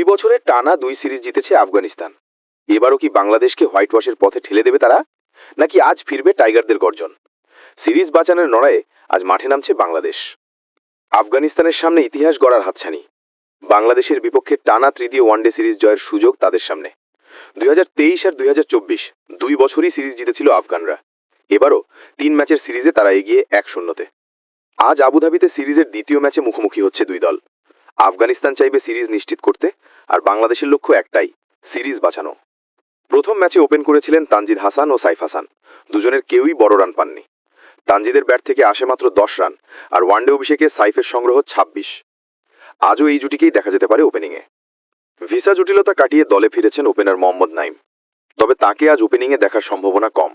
দুই বছরে টানা দুই সিরিজ জিতেছে আফগানিস্তান। এবারও কি বাংলাদেশকে হোয়াইট ওয়াশের পথে ঠেলে দেবে তারা? নাকি আজ ফিরবে টাইগারদের গর্জন? সিরিজ বাঁচানোর লড়াইয়ে আজ মাঠে নামছে বাংলাদেশ। আফগানিস্তানের সামনে ইতিহাস গড়ার হাতছানি। বাংলাদেশের বিপক্ষে টানা তৃতীয় ওয়ানডে সিরিজ জয়ের সুযোগ তাদের সামনে। দুই হাজার তেইশ আর দুই হাজার চব্বিশ দুই বছরই সিরিজ জিতেছিল আফগানরা। এবারও তিন ম্যাচের সিরিজে তারা এগিয়ে এক শূন্যতে। আজ আবুধাবিতে সিরিজের দ্বিতীয় ম্যাচে মুখোমুখি হচ্ছে দুই দল। আফগানিস্তান চাইবে সিরিজ নিশ্চিত করতে, আর বাংলাদেশের লক্ষ্য একটাই, সিরিজ বাঁচানো। প্রথম ম্যাচে ওপেন করেছিলেন তানজিদ হাসান ও সাইফ হাসান। দুজনের কেউই বড় রান পাননি। তানজিদের ব্যাট থেকে আসে মাত্র দশ রান, আর ওয়ানডে অভিষেকে সাইফের সংগ্রহ ২৬ আজও এই জুটিকেই দেখা যেতে পারে ওপেনিংয়ে। ভিসা জটিলতা কাটিয়ে দলে ফিরেছেন ওপেনার মোহাম্মদ নাইম তবে তাকে আজ ওপেনিংয়ে দেখার সম্ভাবনা কম।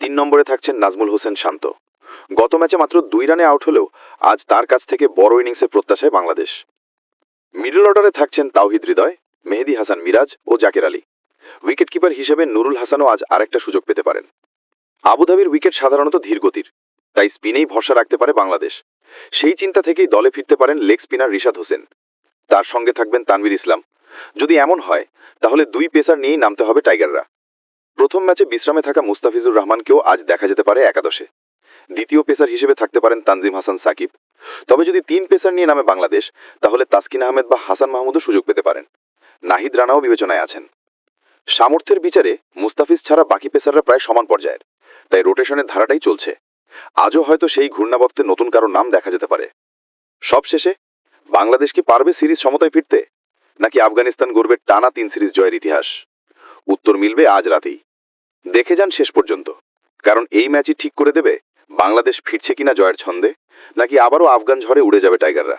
তিন নম্বরে থাকছেন নাজমুল হোসেন শান্ত। গত ম্যাচে মাত্র দুই রানে আউট হলেও আজ তার কাছ থেকে বড় ইনিংসের প্রত্যাশায় বাংলাদেশ। মিডল অর্ডারে থাকছেন তাওহিদ হৃদয়, মেহেদি হাসান মিরাজ ও জাকের আলী। উইকেট কিপার হিসেবে নুরুল হাসানও আজ আরেকটা সুযোগ পেতে পারেন। আবুধাবির উইকেট সাধারণত ধীরগতির তাই স্পিনেই ভরসা রাখতে পারে বাংলাদেশ। সেই চিন্তা থেকেই দলে ফিরতে পারেন লেগ স্পিনার রিশাদ হোসেন। তার সঙ্গে থাকবেন তানভীর ইসলাম। যদি এমন হয়, তাহলে দুই পেসার নিয়েই নামতে হবে টাইগাররা। প্রথম ম্যাচে বিশ্রামে থাকা মুস্তাফিজুর রহমানকেও আজ দেখা যেতে পারে একাদশে। দ্বিতীয় পেসার হিসেবে থাকতে পারেন তানজিম হাসান সাকিব। তবে যদি তিন পেসার নিয়ে নামে বাংলাদেশ, তাহলে তাসকিন আহমেদ বা হাসান মাহমুদও সুযোগ পেতে পারেন। নাহিদ রানাও বিবেচনায় আছেন। সামর্থ্যের বিচারে মুস্তাফিজ ছাড়া বাকি পেসাররা প্রায় সমান পর্যায়ের। তাই রোটেশনের ধারাটাই চলছে। আজও হয়তো সেই ঘূর্ণাবর্তে নতুন কারও নাম দেখা যেতে পারে। সবশেষে, বাংলাদেশ কি পারবে সিরিজ সমতায় ফিরতে? নাকি আফগানিস্তান গড়বে টানা তিন সিরিজ জয়ের ইতিহাস? উত্তর মিলবে আজ রাতেই। দেখে যান শেষ পর্যন্ত। কারণ এই ম্যাচই ঠিক করে দেবে বাংলাদেশ ফিরছে কিনা জয়ের ছন্দে নাকি আবারও আফগান ঝড়ে উড়ে যাবে টাইগাররা?